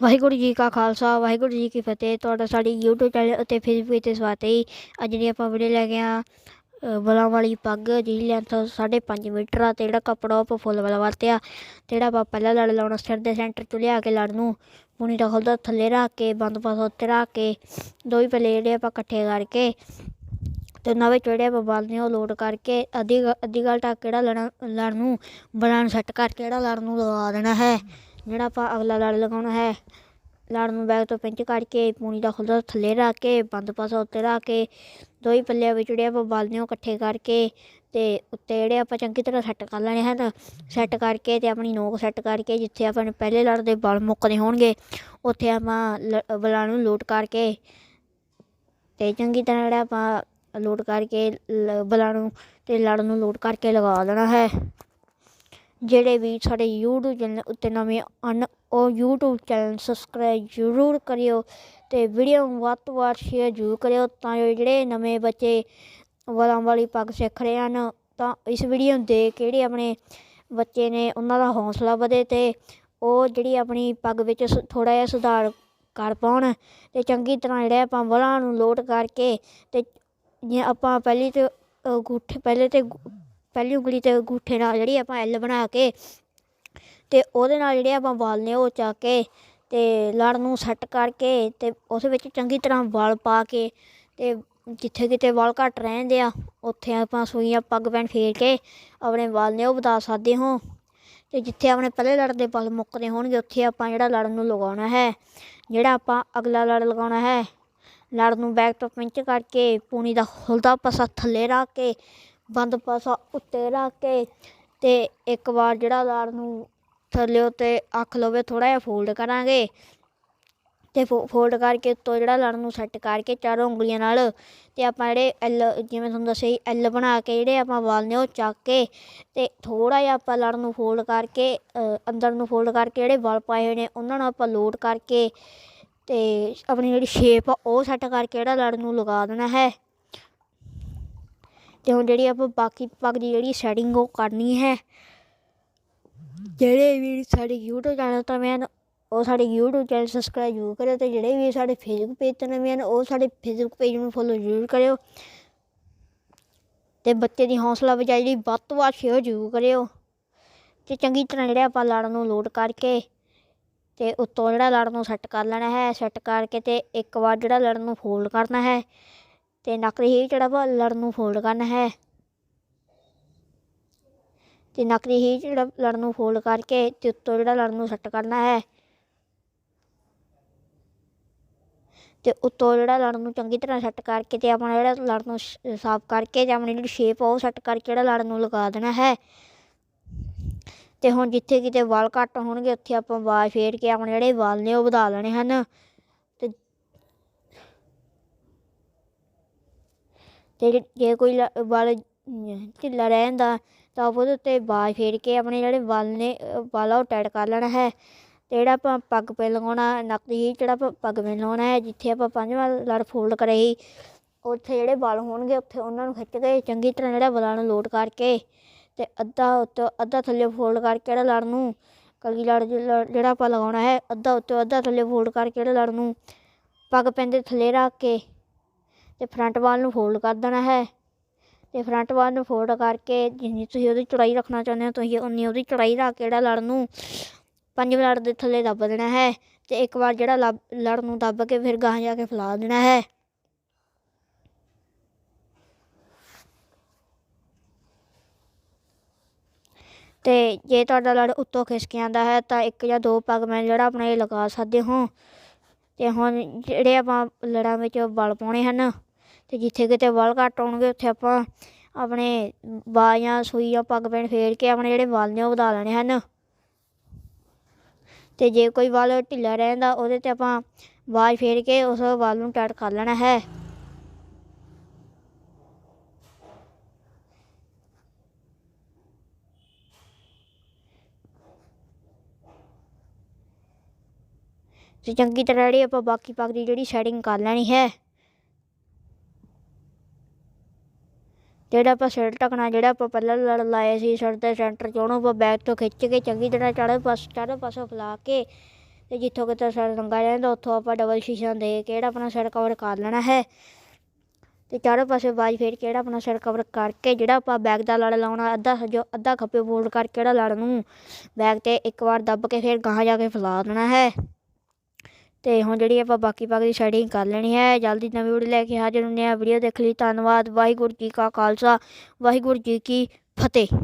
ਵਾਹਿਗੁਰੂ ਜੀ ਕਾ ਖਾਲਸਾ, ਵਾਹਿਗੁਰੂ ਜੀ ਕੀ ਫਤਿਹ। ਤੁਹਾਡਾ ਸਾਡੀ YouTube ਚੈਨਲ ਅਤੇ Facebook ਤੇ ਸਵਾਗਤ ਹੈ ਅੱਜ ਦੀ ਆਪਾਂ ਵੀਡੀਓ ਲੈ ਕੇ ਆ ਬਲਾਂ ਵਾਲੀ ਪੱਗ, ਜਿਹਦੀ ਲੈਂਥ 5.5 ਮੀਟਰ ਆ ਤੇ ਜਿਹੜਾ ਕੱਪੜਾ ਉਹ ਆਪਾਂ ਫੁੱਲ ਵਾਲਾ ਵਰਤਿਆ। ਤੇ ਜਿਹੜਾ ਆਪਾਂ ਪਹਿਲਾਂ ਲੜ ਲਾਉਣਾ ਸਿਰ ਦੇ ਸੈਂਟਰ ਤੋਂ ਲਿਆ ਕੇ ਲੜ ਨੂੰ ਪੂਣੀ ਦਾ ਖੁੱਲਦਾ ਥੱਲੇ ਰੱਖ ਕੇ, ਬੰਦ ਪਾਸ ਉੱਤੇ ਰੱਖ ਕੇ, ਦੋ ਹੀ ਪਲੇ ਜਿਹੜੇ ਆਪਾਂ ਇਕੱਠੇ ਕਰਕੇ ਤੇ ਉਹਨਾਂ ਵਿੱਚ ਜਿਹੜੇ ਆਪਾਂ ਬਾਲਨੇ ਉਹ ਲੋਡ ਕਰਕੇ ਅੱਧੀ ਅੱਧੀ ਗੱਲ ਟੱਕ ਜਿਹੜਾ ਲੜ ਲੜ ਨੂੰ, ਬਲਾਂ ਸੈੱਟ ਕਰਕੇ ਜਿਹੜਾ ਲੜ ਨੂੰ ਲਗਾ ਦੇਣਾ ਹੈ। ਜਿਹੜਾ ਆਪਾਂ ਅਗਲਾ ਲੜ ਲਗਾਉਣਾ ਹੈ, ਲੜ ਨੂੰ ਬੈਗ ਤੋਂ ਪਿੰਚ ਕੱਢ ਕੇ, ਪੂਣੀ ਦਾ ਖੁੱਲਦਾ ਥੱਲੇ ਰੱਖ ਕੇ, ਬੰਦ ਪਾਸਾ ਉੱਤੇ ਰੱਖ ਕੇ ਦੋ ਹੀ ਪੱਲਿਆਂ ਵਿੱਚ ਜਿਹੜੇ ਆਪਾਂ ਬਲਦੇ ਉਹ ਇਕੱਠੇ ਕਰਕੇ ਤੇ ਉੱਤੇ ਜਿਹੜੇ ਆਪਾਂ ਚੰਗੀ ਤਰ੍ਹਾਂ ਸੈੱਟ ਕਰ ਲੈਣੇ ਹਨ, ਸੈੱਟ ਕਰਕੇ ਤੇ ਆਪਣੀ ਨੋਕ ਸੈੱਟ ਕਰਕੇ ਜਿੱਥੇ ਆਪਾਂ ਨੇ ਪਹਿਲੇ ਲੜ ਦੇ ਬਲ ਮੁੱਕਦੇ ਹੋਣਗੇ, ਉੱਥੇ ਆਪਾਂ ਲ- ਬਲਾਂ ਨੂੰ ਲੋਡ ਕਰਕੇ ਤੇ ਚੰਗੀ ਤਰ੍ਹਾਂ ਜਿਹੜਾ ਆਪਾਂ ਲੋਡ ਕਰਕੇ ਲ- ਬਲਾਂ ਨੂੰ ਤੇ ਲੜ ਨੂੰ ਲੋਡ ਕਰਕੇ ਲਗਾ ਦੇਣਾ ਹੈ। ਜਿਹੜੇ ਵੀ ਸਾਡੇ YouTube ਚੈਨਲ ਉੱਤੇ ਨਵੇਂ ਹਨ, ਉਹ YouTube ਚੈਨਲ ਸਬਸਕ੍ਰਾਈਬ ਜ਼ਰੂਰ ਕਰਿਓ ਤੇ ਵੀਡੀਓ ਨੂੰ ਵੱਧ ਤੋਂ ਵੱਧ ਸ਼ੇਅਰ ਜ਼ਰੂਰ ਕਰਿਓ ਤਾਂ ਜੋ ਜਿਹੜੇ ਨਵੇਂ ਬੱਚੇ ਵਲਾਂ ਵਾਲੀ ਪੱਗ ਸਿੱਖ ਰਹੇ ਹਨ, ਤਾਂ ਇਸ ਵੀਡੀਓ ਨੂੰ ਦੇਖ ਕੇ ਜਿਹੜੇ ਆਪਣੇ ਬੱਚੇ ਨੇ ਉਹਨਾਂ ਦਾ ਹੌਸਲਾ ਵਧੇ ਤੇ ਉਹ ਜਿਹੜੀ ਆਪਣੀ ਪੱਗ ਵਿੱਚ ਥੋੜਾ ਜਿਹਾ ਸੁਧਾਰ ਕਰ ਪਾਉਣ ਤੇ ਚੰਗੀ ਤਰ੍ਹਾਂ ਜਿਹੜੇ ਆਪਾਂ ਵਲਾਂ ਨੂੰ ਲੋਟ ਕਰਕੇ ਤੇ ਜੇ ਆਪਾਂ ਪਹਿਲੀ ਤੇ ਅੰਗੂਠੇ ਪਹਿਲੇ ਤੇ ਗੁ- ਪਹਿਲੀ ਉਂਗਲੀ ਤੇ ਅੰਗੂਠੇ ਨਾਲ ਜਿਹੜੀ ਆਪਾਂ ਐਲ ਬਣਾ ਕੇ ਤੇ ਉਹਦੇ ਨਾਲ ਜਿਹੜੇ ਆਪਾਂ ਵਾਲ ਨੇ ਉਹ ਚੱਕ ਕੇ ਤੇ ਲੜ ਨੂੰ ਸੈੱਟ ਕਰਕੇ ਤੇ ਉਸ ਵਿੱਚ ਚੰਗੀ ਤਰ੍ਹਾਂ ਵਾਲ ਪਾ ਕੇ ਤੇ ਜਿੱਥੇ ਕਿਤੇ ਵਾਲ ਘੱਟ ਰਹਿੰਦੇ ਆ, ਉੱਥੇ ਆਪਾਂ ਸੂਈਆਂ ਪੱਗ ਪੈਣ ਫੇਰ ਕੇ ਆਪਣੇ ਵਾਲ ਨੇ ਉਹ ਵਧਾ ਸਕਦੇ ਹੋ। ਤੇ ਜਿੱਥੇ ਆਪਣੇ ਪਹਿਲੇ ਲੜ ਦੇ ਵਾਲ ਮੁੱਕਦੇ ਹੋਣਗੇ, ਉੱਥੇ ਆਪਾਂ ਜਿਹੜਾ ਲੜ ਨੂੰ ਲਗਾਉਣਾ ਹੈ, ਜਿਹੜਾ ਆਪਾਂ ਅਗਲਾ ਲੜ ਲਗਾਉਣਾ ਹੈ, ਲੜ ਨੂੰ ਬੈਕ ਤੋਂ ਪਿੰਚ ਕਰਕੇ ਪੂਣੀ ਦਾ ਹੁਲਦਾ ਪਾਸਾ ਥੱਲੇ ਰੱਖ ਕੇ ਬੰਦ ਪਾਸਾ ਉੱਤੇ ਰੱਖ ਕੇ ਤੇ ਇੱਕ ਵਾਰ ਜਿਹੜਾ ਲੜ ਨੂੰ ਥੱਲੇ ਉੱਤੇ ਅੱਖ ਲਵੇ ਥੋੜਾ ਜਿਹਾ ਫੋਲਡ ਕਰਾਂਗੇ। ਤੇ ਫੋਲਡ ਕਰਕੇ ਉੱਤੋਂ ਜਿਹੜਾ ਲੜ ਨੂੰ ਸੈੱਟ ਕਰਕੇ ਚਾਰੋਂ ਉਂਗਲੀਆਂ ਨਾਲ ਤੇ ਆਪਾਂ ਜਿਹੜੇ ਐਲ ਜਿਵੇਂ ਤੁਹਾਨੂੰ ਦੱਸਿਆ ਸੀ ਐਲ ਬਣਾ ਕੇ ਜਿਹੜੇ ਆਪਾਂ ਵਾਲ ਨੇ ਉਹ ਚੱਕ ਕੇ ਤੇ ਥੋੜਾ ਜਿਹਾ ਆਪਾਂ ਲੜ ਨੂੰ ਫੋਲਡ ਕਰਕੇ ਅੰਦਰ ਨੂੰ ਫੋਲਡ ਕਰਕੇ ਜਿਹੜੇ ਵਾਲ ਪਾਏ ਹੋਏ ਨੇ ਉਹਨਾਂ ਨੂੰ ਆਪਾਂ ਲੋਡ ਕਰਕੇ ਤੇ ਆਪਣੀ ਜਿਹੜੀ ਸ਼ੇਪ ਆ ਉਹ ਸੈੱਟ ਕਰਕੇ ਜਿਹੜਾ ਲੜ ਨੂੰ ਲਗਾ ਦੇਣਾ ਹੈ। ਤੇ ਹੁਣ ਜਿਹੜੀ ਆਪਾਂ ਬਾਕੀ ਪੱਗ ਦੀ ਜਿਹੜੀ ਸੈਟਿੰਗ ਉਹ ਕਰਨੀ ਹੈ। ਜਿਹੜੇ ਵੀ ਸਾਡੇ YouTube ਚੈਨਲ ਤੋਂ ਨਵੇਂ ਹਨ, ਉਹ ਸਾਡੇ YouTube ਚੈਨਲ ਸਬਸਕ੍ਰਾਈਬ ਜ਼ਰੂਰ ਕਰਿਓ ਤੇ ਜਿਹੜੇ ਵੀ ਸਾਡੇ Facebook ਪੇਜ ਤੋਂ ਨਵੇਂ ਹਨ, ਉਹ ਸਾਡੇ Facebook ਪੇਜ ਨੂੰ ਫੋਲੋ ਜ਼ਰੂਰ ਕਰਿਓ। ਤੇ ਬੱਚੇ ਦੀ ਹੌਸਲਾ ਅਫਜ਼ਾਈ ਲਈ ਵੱਧ ਤੋਂ ਵੱਧ ਸ਼ੇਅਰ ਜ਼ਰੂਰ ਕਰਿਓ। ਤੇ ਚੰਗੀ ਤਰ੍ਹਾਂ ਜਿਹੜੇ ਆਪਾਂ ਲੜ ਨੂੰ ਲੋਡ ਕਰਕੇ ਤੇ ਉੱਤੋਂ ਜਿਹੜਾ ਲੜ ਨੂੰ ਸੈੱਟ ਕਰ ਲੈਣਾ ਹੈ ਸੈੱਟ ਕਰਕੇ ਤੇ ਇੱਕ ਵਾਰ ਜਿਹੜਾ ਲੜ ਨੂੰ ਫੋਲਡ ਕਰਨਾ ਹੈ ਤੇ ਨੱਕ ਦੀ ਹੀਟ ਜਿਹੜਾ ਵਾ ਲੜ ਨੂੰ ਫੋਲਡ ਕਰਨਾ ਹੈ। ਤੇ ਨੱਕ ਦੀ ਹੀਟ ਜਿਹੜਾ ਲੜ ਨੂੰ ਫੋਲਡ ਕਰਕੇ ਤੇ ਉੱਤੋਂ ਜਿਹੜਾ ਲੜ ਨੂੰ ਸੈੱਟ ਕਰਨਾ ਹੈ। ਤੇ ਉੱਤੋਂ ਜਿਹੜਾ ਲੜ ਨੂੰ ਚੰਗੀ ਤਰ੍ਹਾਂ ਸੈੱਟ ਕਰਕੇ ਤੇ ਆਪਣਾ ਜਿਹੜਾ ਲੜ ਨੂੰ ਸਾਫ਼ ਕਰਕੇ ਤੇ ਆਪਣੀ ਜਿਹੜੀ ਸ਼ੇਪ ਉਹ ਸੈੱਟ ਕਰਕੇ ਜਿਹੜਾ ਲੜ ਨੂੰ ਲਗਾ ਦੇਣਾ ਹੈ। ਤੇ ਹੁਣ ਜਿੱਥੇ ਕਿਤੇ ਵਾਲ ਘੱਟ ਹੋਣਗੇ, ਉੱਥੇ ਆਪਾਂ ਵਾਲ ਫੇਰ ਕੇ ਆਪਣੇ ਜਿਹੜੇ ਵਾਲ ਨੇ ਉਹ ਵਧਾ ਲੈਣੇ ਹਨ। ਅਤੇ ਜੇ- ਕੋਈ ਲ- ਵਾਲ ਢਿੱਲਾ ਰਹਿ ਜਾਂਦਾ ਤਾਂ ਉਹਦੇ ਉੱਤੇ ਬਾਜ਼ ਫੇਰ ਕੇ ਆਪਣੇ ਜਿਹੜੇ ਵਾਲ ਨੇ ਅ, ਵਾਲ ਆ ਉਹ ਟਾਈਟ ਕਰ ਲੈਣਾ ਹੈ। ਅਤੇ ਜਿਹੜਾ ਆਪਾਂ ਪੱਗ ਪੇ ਲਗਾਉਣਾ ਨੱਕ ਦੀ ਜਿਹੜਾ ਆਪਾਂ ਪੱਗ ਪੇ ਲਗਾਉਣਾ ਹੈ ਜਿੱਥੇ ਆਪਾਂ ਪੰਜਵਾਂ ਲੜ ਫੋਲਡ ਕਰੇ ਸੀ ਉੱਥੇ ਜਿਹੜੇ ਵਾਲ ਹੋਣਗੇ ਉੱਥੇ ਉਹਨਾਂ ਨੂੰ ਖਿੱਚ ਕੇ ਚੰਗੀ ਤਰ੍ਹਾਂ ਜਿਹੜਾ ਵਾਲਾਂ ਨੂੰ ਲੋਟ ਕਰਕੇ ਅਤੇ ਅੱਧਾ ਉੱਤੋਂ ਅੱਧਾ ਥੱਲੇ ਫੋਲਡ ਕਰਕੇ ਜਿਹੜਾ ਲੜ ਨੂੰ ਕਲੀ ਲੜ ਲੜ ਜਿਹੜਾ ਆਪਾਂ ਲਗਾਉਣਾ ਹੈ ਅੱਧਾ ਉੱਤੋਂ ਅੱਧਾ ਥੱਲੇ ਫੋਲਡ ਕਰਕੇ ਜਿਹੜਾ ਲੜ ਨੂੰ ਪੱਗ ਪੈਂਦੇ ਥੱਲੇ ਰੱਖ ਕੇ ਤੇ ਫਰੰਟ ਵਾਲ ਨੂੰ ਫੋਲਡ ਕਰ ਦੇਣਾ ਹੈ। ਤੇ ਫਰੰਟ ਵਾਲ ਨੂੰ ਫੋਲਡ ਕਰਕੇ ਜਿੰਨੀ ਤੁਸੀਂ ਉਹਦੀ ਚੌੜਾਈ ਰੱਖਣਾ ਚਾਹੁੰਦੇ ਹੋ, ਤੁਸੀਂ ਉਨੀ ਉਹਦੀ ਚੌੜਾਈ ਰੱਖ ਕੇ ਜਿਹੜਾ ਲੜ ਨੂੰ ਪੰਜ ਲੜ ਦੇ ਥੱਲੇ ਦੱਬ ਦੇਣਾ ਹੈ ਤੇ ਇੱਕ ਵਾਰ ਜਿਹੜਾ ਲੱਭ, ਲੜ ਨੂੰ ਦੱਬ ਕੇ ਫਿਰ ਗਾਹਾਂ ਜਾ ਕੇ ਫੈਲਾ ਦੇਣਾ ਹੈ। ਤੇ ਜੇ ਤੁਹਾਡਾ ਲੜ ਉੱਤੋਂ ਖਿਸਕ ਆਉਂਦਾ ਹੈ ਤਾਂ ਇੱਕ ਜਾਂ ਦੋ ਪੱਗ ਮੈਂ ਜਿਹੜਾ ਆਪਣੇ ਲਗਾ ਸਕਦੇ ਹੋ। ਤੇ ਹੁਣ ਜਿਹੜੇ ਆਪਾਂ ਲੜਾਂ ਵਿੱਚ ਵਲ ਪਾਉਣੇ ਹਨ ਤੇ ਜਿੱਥੇ ਕਿਤੇ ਵਲ ਘੱਟ ਹੋਣਗੇ, ਉੱਥੇ ਆਪਾਂ ਆਪਣੇ ਬਾਹਾਂ ਜਾਂ ਸੂਈ ਜਾਂ ਪੱਗ ਪੈਣ ਫੇਰ ਕੇ ਆਪਣੇ ਜਿਹੜੇ ਵਲ ਨੇ ਉਹ ਵਧਾ ਲੈਣੇ ਹਨ। ਤੇ ਜੇ ਕੋਈ ਵਲ ਢਿੱਲਾ ਰਹਿੰਦਾ, ਉਹਦੇ ਤੇ ਆਪਾਂ ਬਾਜ ਫੇਰ ਕੇ ਉਸ ਵਲ ਨੂੰ ਟਾਈਟ ਕਰ ਲੈਣਾ ਹੈ। ਤੇ ਚੰਗੀ ਤਰ੍ਹਾਂ ਜਿਹੜੀ ਆਪਾਂ ਬਾਕੀ ਪੱਗ ਦੀ ਜਿਹੜੀ ਸੈਟਿੰਗ ਕਰ ਲੈਣੀ ਹੈ। ਜਿਹੜਾ ਆਪਾਂ ਸਿਰ ਢਕਣਾ, ਜਿਹੜਾ ਆਪਾਂ ਪਹਿਲਾਂ ਲੜ ਲਾਇਆ ਸੀ ਸਿਰ ਦੇ ਸੈਂਟਰ 'ਚ, ਉਹਨੂੰ ਆਪਾਂ ਬੈਕ ਤੋਂ ਖਿੱਚ ਕੇ ਚੰਗੀ ਤਰ੍ਹਾਂ ਚਾਰੇ ਪਾਸ, ਚਾਰੇ ਪਾਸੋਂ ਫਲਾ ਕੇ ਤੇ ਜਿੱਥੋਂ ਕਿਤੇ ਸਾਡਾ ਰੰਗਾ ਰਹਿੰਦਾ, ਉੱਥੋਂ ਆਪਾਂ ਡਬਲ ਸ਼ੀਸ਼ਾ ਦੇ ਕੇ ਜਿਹੜਾ ਆਪਣਾ ਸਿਰ ਕਵਰ ਕਰ ਲੈਣਾ ਹੈ। ਤੇ ਚਾਰੇ ਪਾਸੇ ਬਾਜ ਫੇਰ ਕਿਹੜਾ ਆਪਣਾ ਸਿਰ ਕਵਰ ਕਰਕੇ, ਜਿਹੜਾ ਆਪਾਂ ਬੈਗ ਦਾ ਲੜ ਲਾਉਣਾ, ਅੱਧਾ ਜੋ ਅੱਧਾ ਖੱਪੇ ਫੋਲਡ ਕਰਕੇ ਜਿਹੜਾ ਲੜ ਨੂੰ ਬੈਗ ਤੇ ਇੱਕ ਵਾਰ ਦੱਬ ਕੇ ਫਿਰ ਗਾਹਾਂ ਜਾ ਕੇ ਫੈਲਾ ਦੇਣਾ ਹੈ। ਤੇ ਹੁਣ ਜਿਹੜੀ ਆਪਾਂ ਬਾਕੀ ਪੱਗ ਦੀ ਸੈਟਿੰਗ ਕਰ ਲੈਣੀ ਹੈ, ਜਲਦੀ ਨਵੀਂ ਵੀਡੀਓ ਲੈ ਕੇ ਹਾਜ਼ਰ ਹੁੰਦੇ ਹਾਂ। ਵੀਡੀਓ ਦੇਖ ਲਈ, ਧੰਨਵਾਦ। ਵਾਹਿਗੁਰੂ ਜੀ ਕਾ ਖਾਲਸਾ, ਵਾਹਿਗੁਰੂ ਜੀ ਕੀ ਫਤਿਹ।